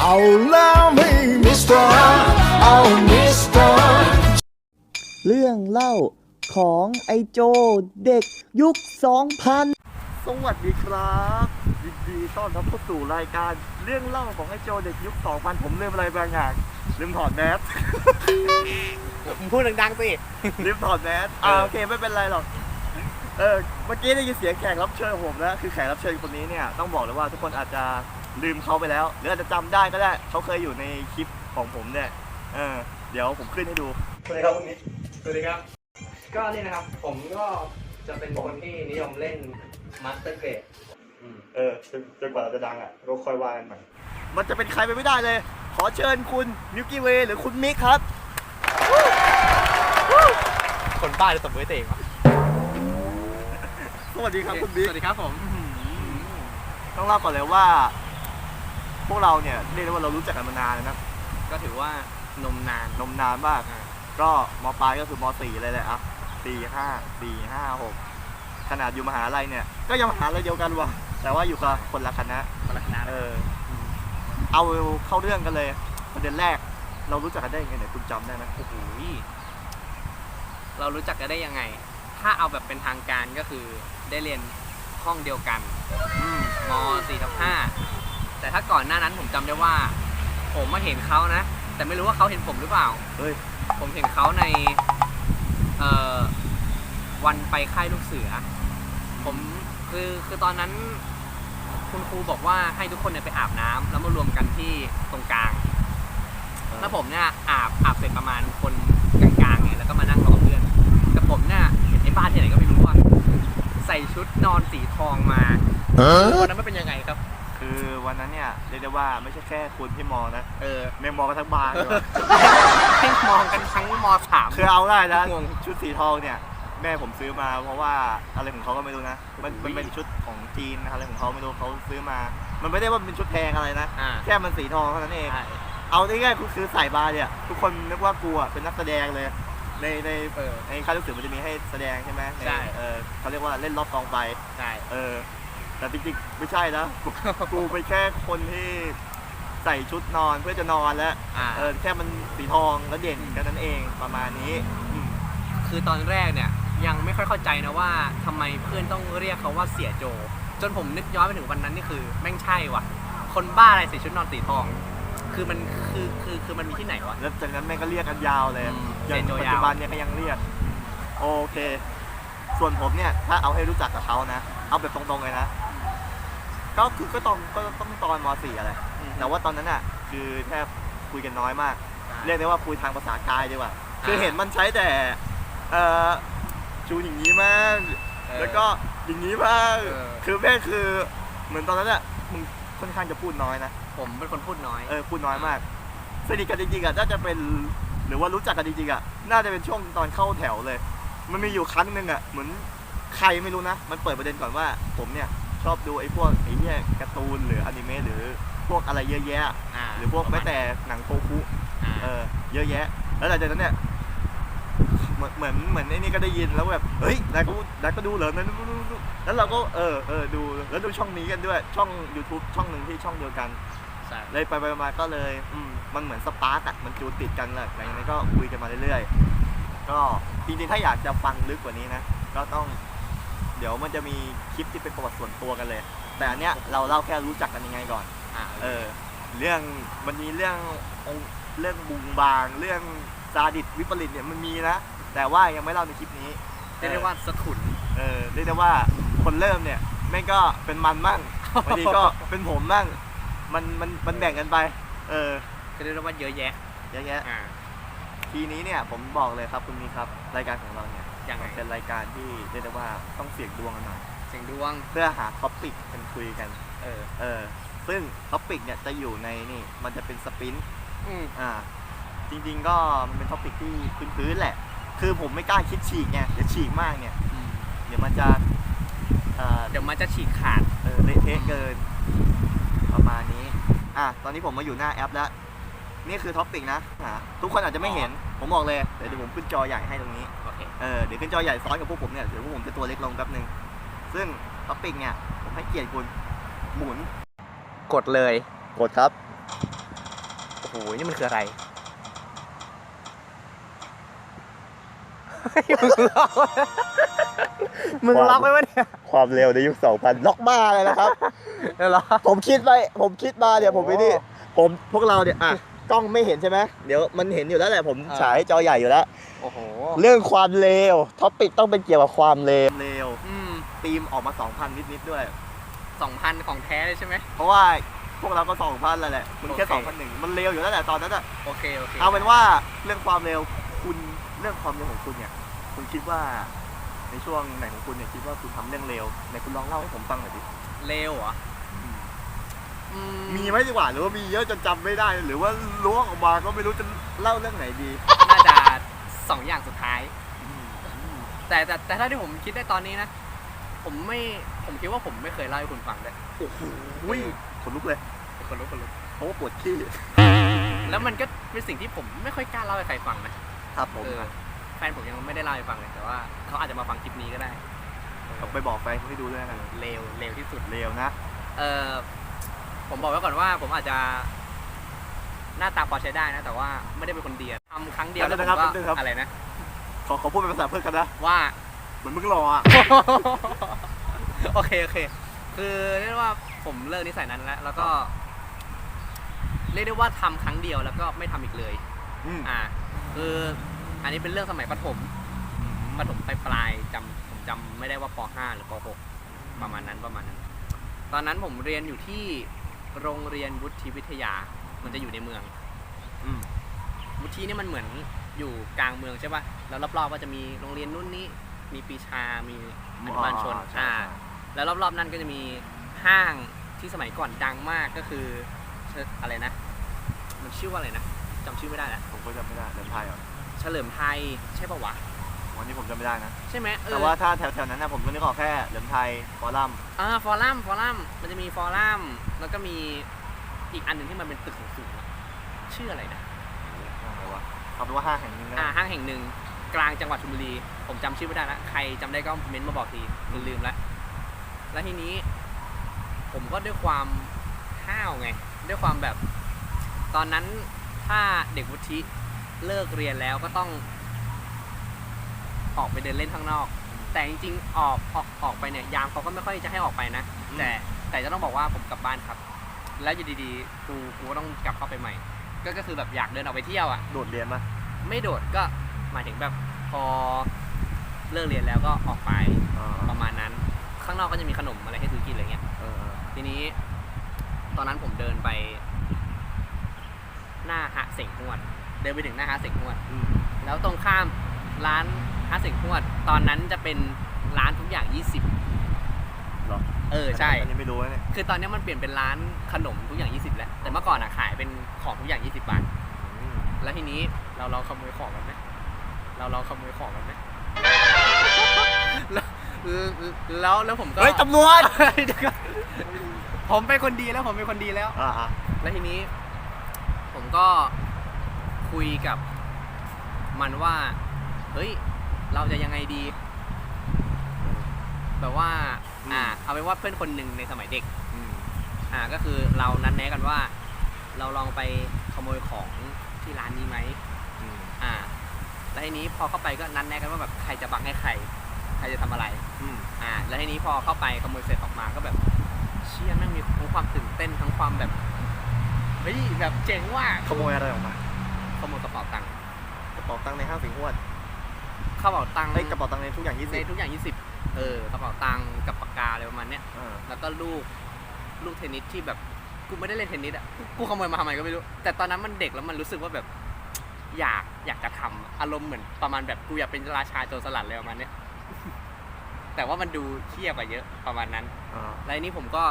Allow me, mister. Oh, mister. เรื่องเล่าของไอโจเด็กยุค 2000 สวัสดีครับยินดีต้อนรับเข้าสู่รายการเรื่องเล่าของไอ้โจเด็กยุค 2000 ผมลืมอะไรบางอย่างลืมถอดแมสมึงพูดดังๆสิลืมถอดแมสอ่าโอเคไม่เป็นไรหรอกเออเมื่อกี้ได้ยินเสียงแขกรับเชิญผมแล้วคือแขกรับเชิญคนนี้เนี่ยต้องบอกเลยว่าทุกคนอาจจะลืมเขาไปแล้ว หรืออาจจะจำได้ก็ได้เขาเคยอยู่ในคลิปของผมเนี่ยเออเดี๋ยวผมขึ้นให้ดูสวัสดีครับคุณนิกสวัสดีครับ ก็นี่นะครับ ผมก็จะเป็นคนที่นิยมเล่นมาสเตอร์เกรดเออจนจนกว่าเราจะดังอะเราค่อยว่ากันใหม่มันจะเป็นใครไปไม่ได้เลย ขอเชิญคุณมิวกี้เวย์หรือคุณมิกครับ คนบ้าจะตบมือตัวเองวะสวัสดีครับคุณบิ๊กสวัสดีครับผม ต้องเล่าก่อนเลยว่า พวกเราเนี่ยเรียกได้ว่าเรารู้จักกันมานานแล้วนะก็ถือว่านมนานนมนานมาก อ่าก็มปลายก็คือมสี่เลยแหละอะสี่ห้าสี่ห้าหกขนาดอยู่มหาลัยเนี่ย ก็ยังมหาลัยเดียวกันว่ะแต่ว่าอยู่กับคนละคณะ คนละคณะเอออืมเอาเข้าเรื่องกันเลยประเด็นแรกเรารู้จักกันได้ยังไงเนี่ยคุณจำได้ไหมโอ้โหเรารู้จักกันได้ยังไง ถ้าเอาแบบเป็นทางการก็คือได้เรียนห้องเดียวกันอืมม 4 ทับ5 แต่ถ้าก่อนหน้านั้นผมจำได้ว่า ผมมาเห็นเขานะ แต่ไม่รู้ว่าเขาเห็นผมหรือเปล่า เฮ้ย ผมเห็นเขาในเอ่อวันไปค่ายลูกเสือ ผมคือคือตอนนั้น คุณครูบอกว่าให้ทุกคนเนี่ยไปอาบน้ำแล้วมารวมกันที่ตรงกลาง แล้วผมเนี่ยอาบอาบเสร็จประมาณคนกลางๆเนี่ยแล้วก็มานั่งรอเพื่อนแต่ผมเนี่ยเห็นไอ้บ้านที่ไหนก็ไม่รู้ว่าใส่ชุดนอนสีทองมา วันนั้นมันเป็นยังไงครับ คือวันนั้นเนี่ยเรียกได้ว่าไม่ใช่แค่คุณที่มองนะเออแม่งมองกันทั้งบาร์เลยว่ะให้มองกันทั้งมสาม คือเอาได้นะงง ชุดสีทองเนี่ย แม่ผมซื้อมาเพราะว่าอะไรของเขาก็ไม่รู้นะมันโอ้มันโหเป็นชุดของจีนนะอะไรของเขาไม่รู้เขาซื้อมา มันไม่ได้ว่าเป็นชุดแพงอะไรนะอ่าแค่มันสีทองเท่านั้นเอง ใช่เอาง่ายๆคือใส่บาร์เนี่ย ทุกคนนึกว่ากูอะเป็นนักแสดงเลย ในในเออ ในค่ายลูกเสือมันจะมีให้แสดงใช่ไหมใช่ เออเขาเรียกว่าเล่นรอบกองไฟใช่ เออ แต่จริงๆไม่ใช่นะ กูกูเป็นแค่คนที่ใส่ชุดนอนเพื่อจะนอนแล้วอ่า เออแค่มันสีทองแล้วเด่นแค่นั้นเองประมาณนี้อืมคือตอนแรกเนี่ยยังไม่ค่อยเข้าใจนะว่าทำไมเพื่อนต้องเรียกเขาว่าเสียโจ จนผมนึกย้อนไปถึงวันนั้นนี่คือแม่งใช่ว่ะ คนบ้าอะไรใส่ชุดนอนสีทอง คือมันคือคือคือมันมีที่ไหนวะ แล้วจากนั้นแม่งก็เรียกกันยาวเลยอืมอย่างเรียกปัจยาวจุบันเนี่ยก็ยังเรียก โอเค ส่วนผมเนี่ย ถ้าเอาให้รู้จักกับเขานะ เอาแบบตรงๆเลยนะ ก็คือก็ตอนก็ต้องตอนม .4 อะไรแต่ว่าตอนนั้นอะ คือแทบคุยกันน้อยมาก เรียกได้ว่าคุยทางภาษากายดีกว่า คือเห็นมันใช้แต่เอ่อชูอย่างนี้มากเออแล้วก็อย่างนี้มากเออคือแม่งคือเหมือนตอนนั้นอะมึงค่อนข้างจะพูดน้อยนะผมเป็นคนพูดน้อยเออพูดน้อยมากสนิทกันจริงๆอะน่าจะเป็นหรือว่ารู้จักกันจริงๆอะน่าจะเป็นช่วงตอนเข้าแถวเลย มันมีอยู่ครั้งหนึ่งอะเหมือนใครไม่รู้นะ มันเปิดประเด็นก่อนว่าผมเนี่ย ชอบดูไอ้พวกไอ้เนี่ยการ์ตูนหรืออนิเมะหรือพวกอะไรเยอะแยะอ่าหรือพวกแม้แต่หนังโคคุอ่าเออเยอะแยะ แล้วหลังจากนั้นเนี่ยเหมือนเหมือนเหมือนไอ้นี่ก็ได้ยินแล้วแบบเฮ้ยนายก็นายก็ดูเหรอนั่นแล้วเราก็เออเออดูแล้วดูช่องนี้กันด้วยช่อง YouTube ช่องหนึ่งที่ช่องเดียวกัน ใช่เลยไปไปมาก็เลยอืมมันเหมือนสปาร์กอะมันจูนติดกันแหละหลังจากนั้นก็คุยกันมาเรื่อยๆ ก็จริงๆ ถ้าอยากจะฟังลึกกว่านี้นะ ก็ต้อง เดี๋ยวมันจะมีคลิปที่เป็นประวัติส่วนตัวกันเลย แต่อันเนี้ยเราเล่าแค่รู้จักกันยังไงก่อน อ่าเออ เรื่องมันมีเรื่ององค์เรื่องบุงบาง เรื่องซาดิสวิปริตเนี่ยมันมีนะ แต่ว่ายังไม่เล่าในคลิปนี้เรียกได้ว่าสะขุน เออเรียกได้ว่าคนเริ่มเนี่ยแม่งก็เป็นมันมั่งบางทีก็เป็นผมมั่งมันมันมันแบ่งกันไป เออเรียกได้ว่าเยอะแยะเยอะแยะอ่า ทีนี้เนี่ยผมบอกเลยครับคุณมีครับรายการของเราเนี่ยยังไงเป็นรายการที่เรียกได้ว่าต้องเสี่ยงดวงกันหน่อยเสียงดวง เพื่อหาท็อปปิกกันคุยกันเออ เออซึ่งท็อปปิกเนี่ยจะอยู่ในนี่มันจะเป็นสปินอืมอ่าจริง ๆ ก็มันเป็นท็อปปิกที่พื้นๆแหละ คือผมไม่กล้าคิดฉีกไงเดี๋ยวฉีกมากเนี่ย อืมเดี๋ยวมันจะเอ่อเดี๋ยวมันจะฉีกขาด เออเละเทะเกิน ประมาณนี้ อะ ตอนนี้ผมมาอยู่หน้าแอปแล้ว นี่คือท็อปปิกนะอะทุกคนอาจจะไม่เห็น ผมบอกเลยเดี๋ยวเดี๋ยวผมขึ้นจอใหญ่ให้ตรงนี้ โอเค เออ เดี๋ยวขึ้นจอใหญ่ซ้อนกับพวกผมเนี่ย เดี๋ยวพวกผมจะตัวเล็กลงแป๊บนึง ซึ่งท็อปปิกเนี่ย ผมให้เกียรติคุณ หมุน กดเลย กดครับนี่มันคืออะไรมึงล็อกมึงล็อกไว้วะเนี่ย ความเร็วในยุค 2000 ล็อกบ้าเลยนะครับ เหรอ ผมคิดไป ผมคิดมาเดี๋ยวผมไปนี่ ผมพวกเราเนี่ยอะ กล้องไม่เห็นใช่ไหมเดี๋ยวมันเห็นอยู่แล้วแหละผมอ่า ฉายจอใหญ่อยู่แล้ว โอ้โหเรื่องความเร็วท็อปิกต้องเป็นเกี่ยวกับความเร็วเร็วอืมตีมออกมา 2,000 นิดๆด้วย สองพันของแท้เลยใช่ไหม เพราะว่าพวกเราก็2,000แล้วแหละคุณแค่โอเค 2,001มันเร็วอยู่แล้วแหละตอนนั้นอะ โอเค โอเคเอาเป็นว่าเรื่องความเร็วคุณเรื่องความเร็วของคุณเนี่ย คุณคิดว่า ในช่วงไหนของคุณเนี่ยคิดว่าคุณทำเรื่องเร็วไหนคุณลองเล่าให้ผมฟังหน่อยดิเร็วเหรออื มีไหมดีกว่าหรือว่ามีเยอะจนจำไม่ได้ หรือว่าล้วงออกมาก็ไม่รู้จะเล่าเรื่องไหนดีน่าจะสองอย่างสุดท้าย แต่แต่แต่ถ้าที่ผมคิดได้ตอนนี้นะ ผมไม่ผมคิดว่าผมไม่เคยเล่าให้คุณฟังเลยโอ้โหขนลุกเลยคนรู้คนรู้เพราะว่าปวดขี้แล้วมันก็เป็นสิ่งที่ผมไม่ค่อยกล้าเล่าให้ใครฟังนะครับผมเออแฟนผมยังไม่ได้เล่าให้ฟังเลยแต่ว่าเขาอาจจะมาฟังคลิปนี้ก็ได้ต้องไปบอกแฟนเขาให้ดูด้วยนะเร็วเร็วที่สุดเร็วนะ เออ ผมบอกไว้ก่อนว่าผมอาจจะ หน้าตาพอใช้ได้นะ แต่ว่าไม่ได้เป็นคนเดียวทำครั้งเดียวแล้วผมก็อะไรนะ ขอขอพูดเป็นภาษาเพื่อนกันนะ ว่า เหมือนมึงรออะ โอเคโอเค คือเรียกได้ว่าผมเลิกนิสัยนั้นแล้วแล้วก็ เรียกได้ว่าทำครั้งเดียวแล้วก็ไม่ทำอีกเลย อืมอ่า คืออันนี้เป็นเรื่องสมัยประถม ประถมปลายปลายๆจำผมจำไม่ได้ว่าป .5 หรือป .6 ประมาณนั้นประมาณนั้น ตอนนั้นผมเรียนอยู่ที่ โรงเรียนวุฒิวิทยา มันจะอยู่ในเมืองอืมวุฒินี่มันเหมือนอยู่กลางเมืองใช่ป่ะ แล้วรอบๆก็จะมีโรงเรียนนู่นนี่ มีปีชา มีอนุบาลชนใช่อ่าใช่แล้วรอบๆ นั้นก็จะมีห้างที่สมัยก่อนดังมากก็คือเชอะไรนะ มันชื่อว่าอะไรนะจำชื่อไม่ได้แล้วผมก็จำไม่ได้เดินไทยเหรอเฉลิมไทยใช่ปะวะ วันนี้ผมจำไม่ได้นะ ใช่ไหมเออแต่ว่าถ้าแถวๆนั้นนะผมก็นึกออกแค่เหลิมไทยฟอรัมอ่าฟอรัมฟอรัมมันจะมีฟอรัมแล้วก็มีอีกอันหนึ่งที่มันเป็นตึกสูงๆอะชื่ออะไรนะอะไรวะเอาเป็นว่าห้างแห่งหนึงนะอ่าห้างแห่งหนึ่งกลางจังหวัดชลบุรี ผมจำชื่อไม่ได้ละใครจำได้ก็เม้นต์มาบอกทีมันลืมละแล้วทีนี้ ผมก็ด้วยความห้าวไง ด้วยความแบบ ตอนนั้นถ้าเด็กวุฒิเลิกเรียนแล้วก็ต้อง ออกไปเดินเล่นข้างนอก แต่จริงๆออกออกออกไปเนี่ยยามเขาก็ไม่ค่อยจะให้ออกไปนะแต่แต่จะต้องบอกว่าผมกลับบ้านครับ แล้วอยู่ดีๆกูกูก็ต้องกลับเข้าไปใหม่ ก็ก็คือแบบอยากเดินออกไปเที่ยวอะ โดดเรียนมาไม่โดดก็หมายถึงแบบพอเลิกเรียนแล้วก็ออกไปเออประมาณนั้น ข้างนอกก็จะมีขนมอะไรให้ซื้อกินอะไรเงี้ย เออทีนี้ ตอนนั้นผมเดินไป หน้าฮะเสงหวดเดินไปถึงหน้าฮะเสงหวดอืมแล้วตรงข้ามร้าน ฮะเสงหวด ตอนนั้นจะเป็นร้านทุกอย่าง 20เหรอเออใช่ อันนี้ไม่รู้นะเนี่ยคือตอนนี้มันเปลี่ยนเป็นร้านขนมทุกอย่าง 20 แล้ว แต่เมื่อก่อนอะขายเป็นของทุกอย่าง 20 บาท อืมแล้วทีนี้เราลองขโมยของกันไหมเราลองขโมยของกันไหมแล้วแล้วแล้วผมก็เฮ้ยตำรวจเดี๋ยวก่อนผมเป็นคนดีแล้วผมเป็นคนดีแล้ว อ่าอ่าแล้วทีนี้ ผมก็คุยกับมันว่า เฮ้ย เราจะยังไงดี แบบว่า อ่า เอาเป็นว่าเพื่อนคนหนึ่งในสมัยเด็กอืมอ่า ก็คือเรานัดแนะกันว่า เราลองไปขโมยของที่ร้านนี้ไหมอืมอ่าแล้วทีนี้พอเข้าไปก็นัดแนะกันว่าแบบใครจะบังให้ใคร ใครจะทำอะไรอืมอ่า แล้วทีนี้พอเข้าไปขโมยเสร็จออกมาก็แบบ เชี่ยแม่งมีทั้งความตื่นเต้นทั้งความแบบ เฮ้ย แบบเจ๋งว่ะขโมยอะไรออกมา ขโมยกระเป๋าตังค์ กระเป๋าตังค์ในห้างสิงห์หวด กระเป๋าตังค์เอ้ยกระเป๋าตังค์ในทุกอย่างยี่ในสิบทุกอย่าง 20 เออกระเป๋าตังค์กับปากกาอะไรประมาณเนี้ยเออแล้วก็ลูกลูกเทนนิสที่แบบกูไม่ได้เล่นเทนนิสอะกูขโมยมาทำไมก็ไม่รู้ แต่ตอนนั้นมันเด็กแล้วมันรู้สึกว่าแบบ อยากอยากจะทำอารมณ์เหมือนประมาณแบบกูอยากเป็นราชาโจรสลัดเลยประมาณเนี้ย แต่ว่ามันดูเทียบกว่าเยอะประมาณนั้นอ่าแล้วทีนี้ผมก็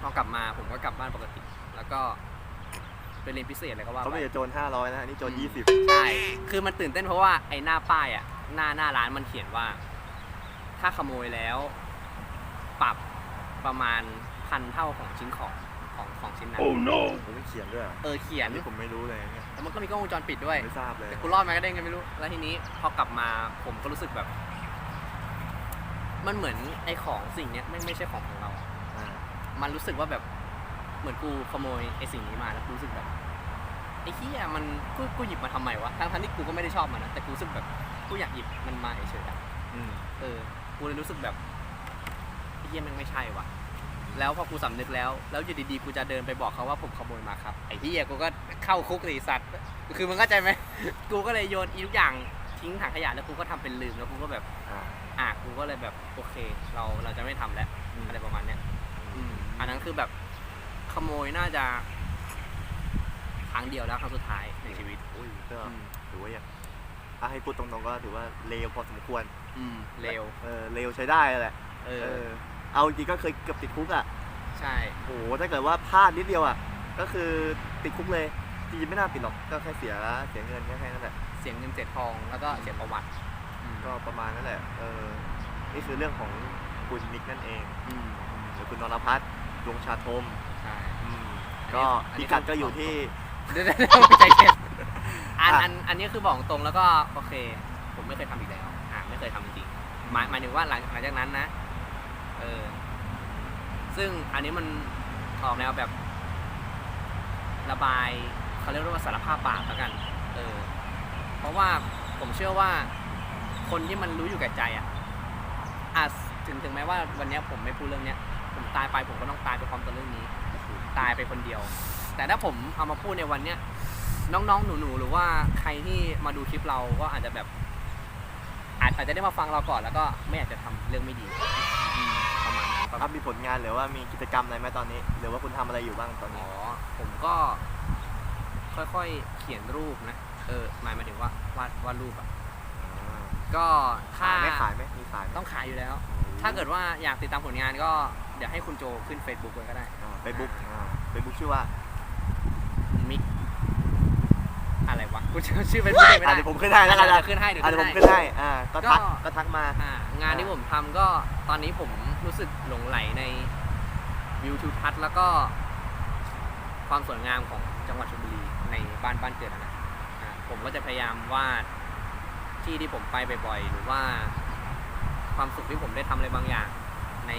พอกลับมาผมก็กลับบ้านปกติ แล้วก็ ไปเรียนพิเศษอะไรก็ว่าเขาไปไม่ได้โจรห้าร้อยนะอันนี้โจรยี่สิบใช่ คือมันตื่นเต้นเพราะว่าไอ้หน้าป้ายอะ หน้าหน้าร้านมันเขียนว่า ถ้าขโมยแล้ว ปรับประมาณพันเท่าของชิ้นของของของชิ้นนั้น ผมไม่เขียนด้วยเหรอเออเขียอันนนี้ผมไม่รู้เลยเนี่ยแล้วมันก็มีกล้องวงจรปิดด้วย ไม่ทราบเลย แต่กูรอดมาก็ได้ไงไม่รู้ แล้วทีนี้พอกลับมาผมก็รู้สึกแบบ มันเหมือนไอ้ของสิ่งเนี้ยไม่ไม่ใช่ของของเราอ่ามันรู้สึกว่าแบบ เหมือนกูขโมยไอ้สิ่งนี้มาแล้วกูรู้สึกแบบไอ้เหี้ยมันกูกูหยิบมาทำไมวะทั้งทั้งที่กูก็ไม่ได้ชอบมันนะแต่กูรู้สึกแบบกูอยากหยิบมันมาเฉยๆอะอืมเออกูเลยรู้สึกแบบไอ้เหี้ยมันไม่ใช่ว่ะแล้วพอกูสำนึกแล้ว แล้วอยู่ดีๆกูจะเดินไปบอกเขาว่าผมขโมยมาครับไอ้เหี้ยกูก็เข้าคุกเลยไอ้สัตว์คือมึงเข้าใจไหม กูก็เลยโยนอีทุกอย่างทิ้งถังขยะแล้วกูก็ทำเป็นลืมแล้วกูก็แบบ อ่า อะกูก็เลยแบบโอเค เราเราจะไม่ทำแล้วอืม อะไรประมาณเนี้ยอืมอันนั้นคือแบบ ขโมยน่าจะครั้งเดียวแล้วครั้งสุดท้ายในชีวิตอุ้ยก็อืมถือว่าอย่างถ้าให้พูดตรงๆก็ถือว่าเลวพอสมควร อืมเร็วเออเลวใช้ได้แหละเอเอออ เอาจริงก็เคยเกือบติดคุกอะ ใช่โอ้โหถ้าเกิดว่าพลาดนิดเดียวอะ ก็คือติดคุกเลย จริงๆไม่น่าติดหรอก ก็แค่เสียเสียเงินแค่แค่นั้นแหละ เสียงเงินเสียทองแล้วก็เสียประวัติอืมก็ประมาณนั้นแหละ เออ นี่คือเรื่องของคุณมิกนั่นเองอืมหรือคุณนรพัฒน์ดวงชาทมใช่อืม ก็อันนี้พิกัดก็อยู่ที่เดี๋ยวเดี๋ยวเดี๋ยวใจเย็นอันอะอันอันนี้คือบอกตรงแล้วก็โอเค ผมไม่เคยทำอีกแล้ว อ่าไม่เคยทำจริงๆหมายหมายถึงว่าหลังหลังจากนั้นนะ เออ ซึ่งอันนี้มันออกแนวแบบ ระบายเขาเรียกว่าสารภาพบาปแล้วกัน เออ เพราะว่าผมเชื่อว่า คนที่มันรู้อยู่แก่ใจอะอาจถึงถึงแม้ว่าวันเนี้ยผมไม่พูดเรื่องเนี้ย ผมตายไปผมก็ต้องตายไปพร้อมกับเรื่องนี้ ตายไปคนเดียว แต่ถ้าผมเอามาพูดในวันเนี้ยน้องๆ หนูๆ หรือว่าใครที่มาดูคลิปเราก็อาจจะแบบ อาจอาจจะได้มาฟังเราก่อนแล้วก็ไม่อยากจะทำเรื่องไม่ดีอืมประมาณนั้นประคมารัณบมีผลงานหรือว่ามีกิจกรรมอะไรไหมตอนนี้ หรือว่าคุณทำอะไรอยู่บ้างตอนอ๋นี้ อ ผมก็ค่อยๆ เขียนรูปนะ เออ หมายมาถึงว่าวาดวาดรูปอะ ก็ถ้าขายไหมขายไหมมีขายไหมต้องขายอยู่แล้ว ถ้าเกิดว่าอยากติดตามผลงานก็เดี๋ยวให้คุณโจขึ้น Facebook ไว้ก็ได้ เฟซบุ๊กเฟซ บุ๊กชื่อว่ามิกอะไรวะกูจำชื่อเฟซบุ๊กไม่อะได้เดี๋ยวผมขึ้นให้แล้วกันเดี๋นะยวขึ้นให้เดี๋ยวอะเดี๋ยวผมขึ้ขึ้นนให้ให้อ่าก็ก็ทักก็ทักมาอ่างานที่ผมทำก็ตอนนี้ผมรู้สึกหลงไหลในวิวทิวทัศน์แล้วก็ ความสวยงามของจังหวัดชลบุรีในบ้านบ้านเกิดอะนะอ่าผมก็จะพยายามวาดที่ที่ผมไปบ่อยๆหรือว่า ความสุขที่ผมได้ทำอะไรบางอย่าง ใน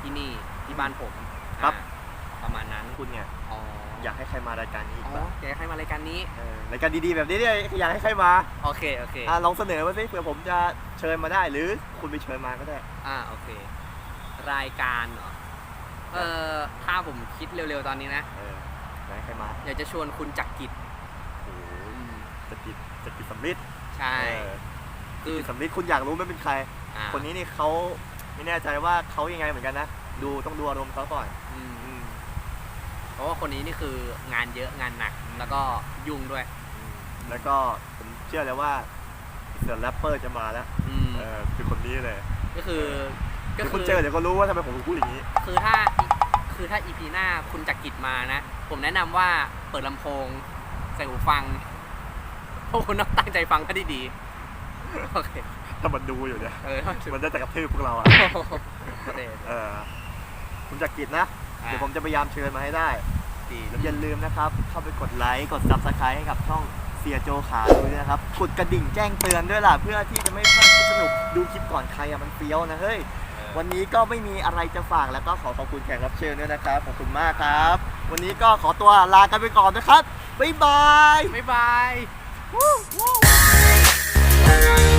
ที่นี่ที่บ้านผมครับ อ่า ประมาณนั้นคุณเนี่ยอ๋ออยากให้ใครมารายการนี้อีกอ๋อบ้างอยากให้มารายการนี้ เออรายการดีๆแบบนี้เนี่ยอยากให้ใครมาโอเค โอเค อะลองเสนอมาสิเผื่อผมจะเชิญมาได้ หรือคุณไปเชิญมาก็ได้ อ่า โอเค รายการเหรอ เออถ้าผมคิดเร็วๆ ตอนนี้นะ เอออยากให้ใครมาอยากจะชวนคุณจักรกิจโอ้ยจะกิดจะกิดสำลิดใช่ เออคือกิดสำลิดคุณอยากรู้ไหมเป็นใคร อ่าคนนี้นี่เขาไม่แน่ใจว่าเขายังไงเหมือนกันนะ ดูต้องดูอารมณ์เขาก่อน อืมอืมเพ ราะว่าคนนี้นี่คืองานเยอะงานหนักแล้วก็ยุ่งด้วยอืมแล้วก็ผมเชื่อเลยว่าเสือแรปเปอร์จะมาแล้วอืมเออคือคนนี้เลยก็คือก็เดี๋ยวคืคุณเจอเดี๋ยวก็รู้ว่าทำไมผมถึงพูดอย่างนี้คือถ้าคือถ้าอีพีหน้าคุณจักรกิจมานะ ผมแนะนำว่าเปิดลำโพง ใส่หูฟังพวกคุณต้องตั้งใจฟังให้ดีๆโอเคถ้ามันดูอยู่เนี่ยเออมันจะกระทืบพวกเราอะ โอเค เออคุณจักริดนะ เดี๋ยวผมจะพยายามเชิญมาให้ได้ดีแล้วอย่าลืมนะครับ เข้าไปกดไลค์ กด subscribe ให้กับช่องเสียโจขาดูด้วยนะครับ กดกระดิ่งแจ้งเตือนด้วยล่ะ เพื่อที่จะไม่พลาดคลิปสนุก ดูคลิปก่อนใครอะมันเฟี้ยวนะเฮ้ย วันนี้ก็ไม่มีอะไรจะฝากแล้วก็ขอขอบคุณแขกรับเชิญด้วยนะครับ ขอบคุณมากครับ วันนี้ก็ขอตัวลากันไปก่อนนะครับ บ๊ายบาย บ๊ายบาย Wow.